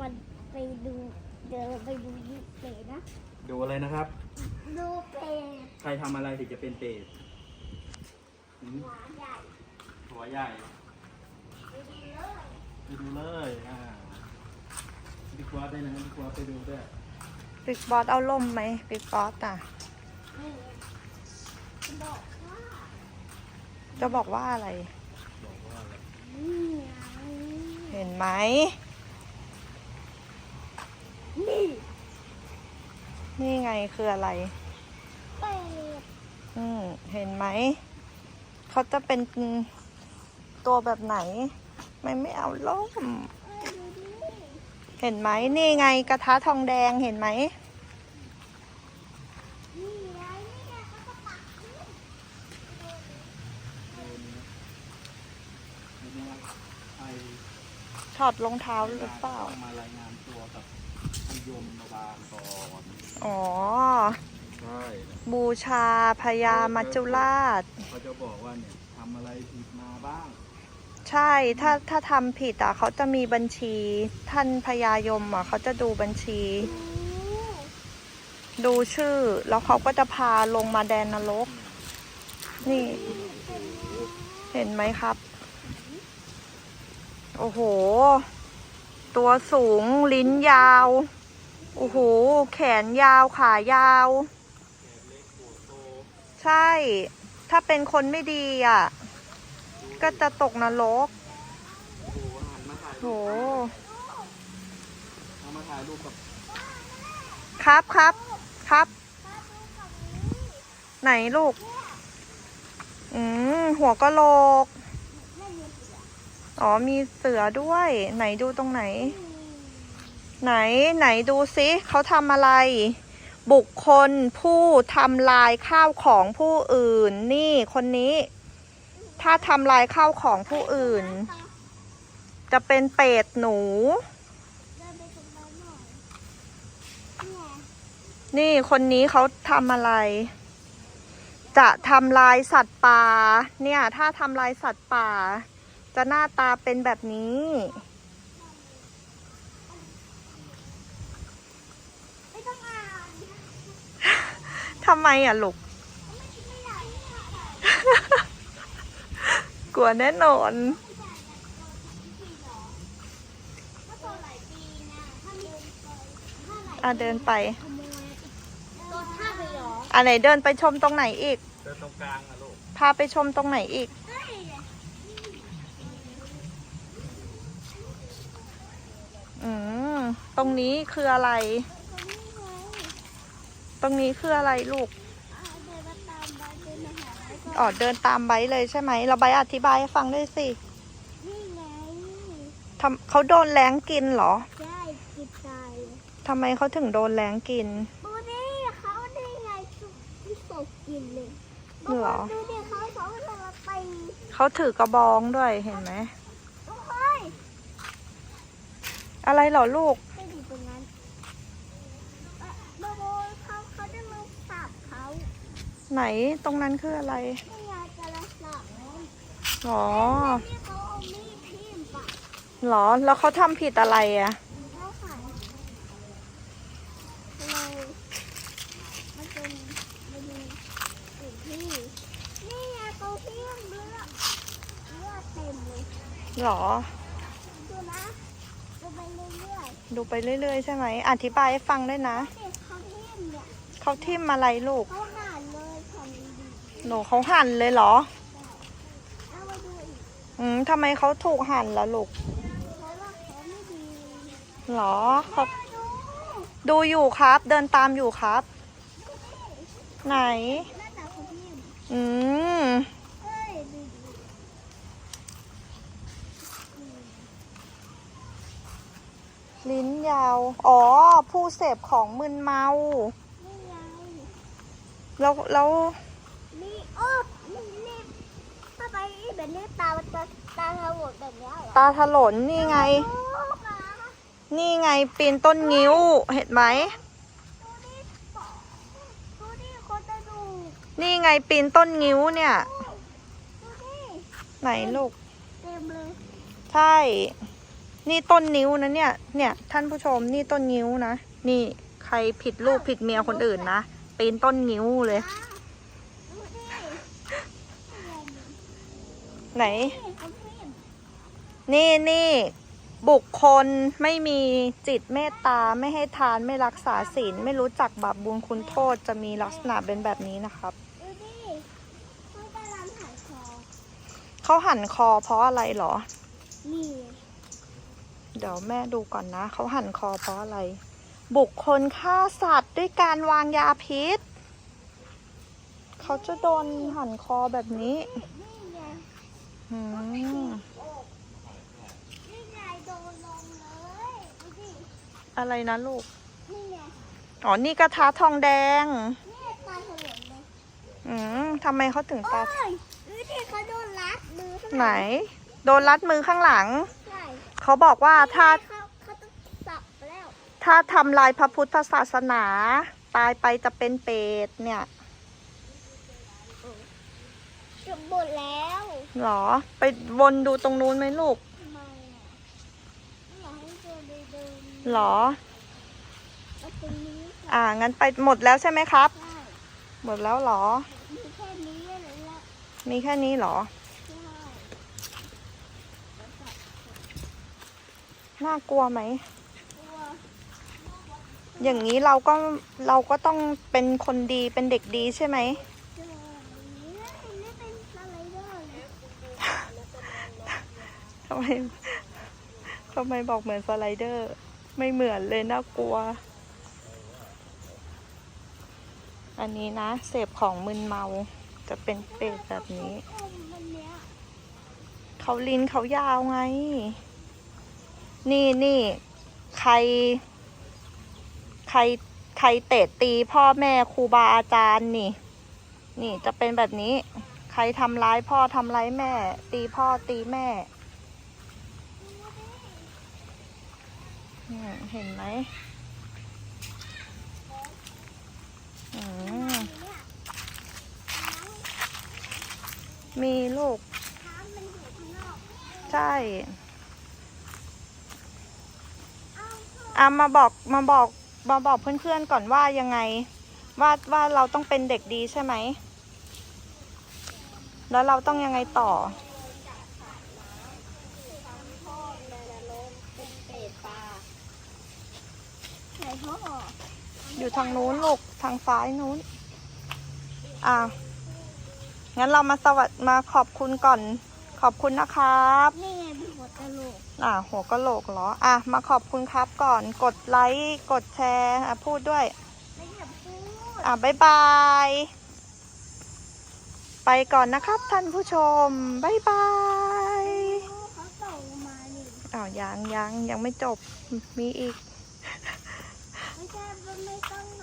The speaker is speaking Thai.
มาไปดูเดี๋ยวไปดูเปรตนะ ดูอะไรนะครับ ดูเปรตใครทำอะไรถึงจะเป็นเปรตหืมหมาใหญ่หัวใหญ่ไปดูเลยไปดูเลยอ่าบิ๊กบอสได้นะบิ๊กบอสไปดูด้วยบิ๊กบอสเอาล่มไหมบิ๊กบอสอะ นี่บอกว่าจะบอกว่าอะไร บอกว่าอะไรนี่ไง เห็นไหม นี่ นี่ไงคืออะไรเปรตอืม เห็นไหม เขาจะเป็นตัวแบบไหน ไม่ไม่เอาล่มเอ้ยดูดิเห็นไหม นี่ไงกระทะทองแดงเห็นไหมนี่ไงนี่ไงเขาก็ตักขึ้นดูนี่ดูนี่ว่าใครถอดรองเท้าหรือเปล่าต้องมารายงานตัวกับท่า นยมบาลก่อนอ๋อ ใช่บูชาพญามัจจุราช เขาจะบอกว่าเนี่ยทำอะไรผิดมาบ้าง ใช่ ถ้าถ้าทำผิดอะเขาจะมีบัญชี ท่านพญายมอะเขาจะดูบัญชี ดูชื่อ แล้วเขาก็จะพาลงมาแดนนรก นี่ เห็นไหมครับ โอ้โห ตัวสูงลิ้นยาว โอ้โห แขนยาวขายาว ใช่ ถ้าเป็นคนไม่ดีอะ ก็จะตกนรกโอ้โหหันมาถ่ายโหรูปเอามาถ่ายรูปกับครับครับครับ ไหนลูก อืมหัวกะโหลก อ๋อมีเสือด้วย ไหนดูตรงไหน ไหนไหนดูซิเขาทำอะไร บุคคลผู้ทำลายข้าวของผู้อื่น นี่คนนี้ ถ้าทำลายข้าวของผู้อื่น จะเป็นเปรตหนู นี่คนนี้เขาทำอะไร จะทำลายสัตว์ป่าเนี่ย ถ้าทำลายสัตว์ป่า จะหน้าตาเป็นแบบนี้ ไม่ต้องอ่าน ทำไมอะลูกไม่อยากให้อ่านกลัวแน่นอนถ้าโตหลายปีนะถ้าเดินไปถ้าไหนอะเดินไปขโมยโดนท่าไปเหรออะไหนเดินไปชมตรงไหนอีก เดินตรงกลางอะลูก พาไปชมตรงไหนอีกเฮ้ยอืม ตรงนี้คืออะไรตรงนี้ไง ตรงนี้คืออะไรลูกอ่าเดินมาตามไปเดินมาหาแล้วก็อ๋อเดินตามไบร์ทเลยใช่ไหมเราไบร์ทอธิบายให้ฟังด้วยสินี่ไงทำเขาโดนแรงกินเหรอ ใช่กินตายทำไมเขาถึงโดนแรงกินดูดิเขาได้ไงสุกที่สกกินเลยเหรอดูดิเขาสองคนมาตีเขาถือกระบองด้วยเห็นไหมเฮ้ยอะไรเหรอลูก ไม่ดีตรงนั้นเอ่อโบโบเขาเขาได้มาสับเขา ไหนตรงนั้นคืออะไรไม่อยากจะละสับหรอที่เขาเอามีดทิ่มปะหรอ แล้วเขาทำผิดอะไรอะเขาขายเลยมันเป็นมันมีสิ่งที่นี่ไงเขาทิ่มเลือดเลือดเต็มเลยหรอ ดูนะดูไปเรื่อยดูไปเรื่อยๆใช่ไหมอธิบายให้ฟังด้วยนะๆเด็กเขาทิ่มเนี่ยเขาทิ่มอะไรลูกเขาหั่นเลยของดี หนูเขาหั่นเลยเหรอ อืมทำไมเขาถูกหั่นล่ะลูกเหรอเขาดูอยู่ครับ เดินตามอยู่ครับ ไหน อืมลิ้นยาว อ๋อ ผู้เสพของมึนเมา แล้วแล้ว นี่โอ้นี่นี่ถ้าไป แบบนี้ตามันจะตาถลนแบบเนี้ยเหรอตาถลนนี่ไง ลูกนะนี่ไงปีนต้นงิ้วเห็นไหม ดูดิดูดิคนจะดูนี่ไงปีนต้นงิ้วเนี่ย ดูดิไหนลูก เต็มเลยใช่ นี่ต้นนิ้วนะเนี่ย เนี่ย ท่านผู้ชมนี่ต้นนิ้วนะ นี่ใครผิดลูกผิดเมียคนอื่นนะปีนต้นนิ้วเลย อ้าวดูดิ ไหน นี่นี่บุคคลไม่มีจิตเมตตาไม่ให้ทานไม่รักษาศีลไม่รู้จักบาปบุญคุณโทษจะมีลักษณะเป็นแบบนี้นะครับ เขาหันคอเพราะอะไรเหรอ เดี๋ยวแม่ดูก่อนนะ เขาหันคอเพราะอะไร บุคคลฆ่าสัตว์ด้วยการวางยาพิษ เขาจะโดนหันคอแบบนี้ นี่ไงอืมนี่ไงโดนลงเลยดูดิอะไรนะลูก นี่ไงอ๋อ นี่กระทะทองแดง นี่ตาถลนเลยอืมทำไมเขาถึงโอ้ตายดูดิเขาโดนรัดมือข้างไหนโดนรัดมือข้างหลัง ใช่เขาบอกว่าถ้า เขาเขาต้องสับไปแล้วถ้าทำลายพระพุทธศาสนา ตายไปจะเป็นเปรตเนี่ย จบหมดแล้ว หรอ ไปวนดูตรงนู้นไหมลูกทำไมอะไม่อยากให้เจอเดินหรอเอาตรงนี้ค่ะอ่า งั้นไปหมดแล้วใช่ไหมครับใช่หมดแล้วเหรอ มีแค่นี้เลยละมีแค่นี้เหรอใช่น่ากลัวไหมตัวอย่างนี้เราก็เราก็ต้องเป็นคนดีเป็นเด็กดีใช่ไหม เจอนี่นี่เป็นสไลเดอร์เลย ทำไมทำไมบอกเหมือนสไลเดอร์ ไม่เหมือนเลยน่ากลัว อันนี้นะเสพของมึนเมาจะเป็นเปรตแบบนี้เนี้ยเขาลิ้นเขายาวไง นี่นี่ใคร ใครใครเตะตีพ่อแม่ครูบาอาจารย์นี่ นี่จะเป็นแบบนี้ ใครทำร้ายพ่อทำร้ายแม่ ตีพ่อตีแม่อืม เห็นไหมมีลูก ใช่เอาเข้าอะมาบอกมาบอกมาบอกเพื่อนๆก่อนว่ายังไง ว่าว่าเราต้องเป็นเด็กดีใช่ไหม แล้วเราต้องยังไงต่อในนรกเป็นเปรตปลาไหน พ่ออยู่ทางนู้นลูกทางซ้ายนู้น อะงั้นเรามาสวัสดมาขอบคุณก่อน ขอบคุณนะครับนี่ไงเป็นหัวกะโหลกอะหัวกะโหลกเหรอ อะ มาขอบคุณครับก่อน กดไลค์ กดแชร์ อะ พูดด้วย ไม่อยากพูดอะบ๊ายบาย ไปก่อนนะครับท่านผู้ชมบ๊ายบายเขาตกลงมานี่อ้าวยังยังยังไม่จบ มีอีก ไม่ใ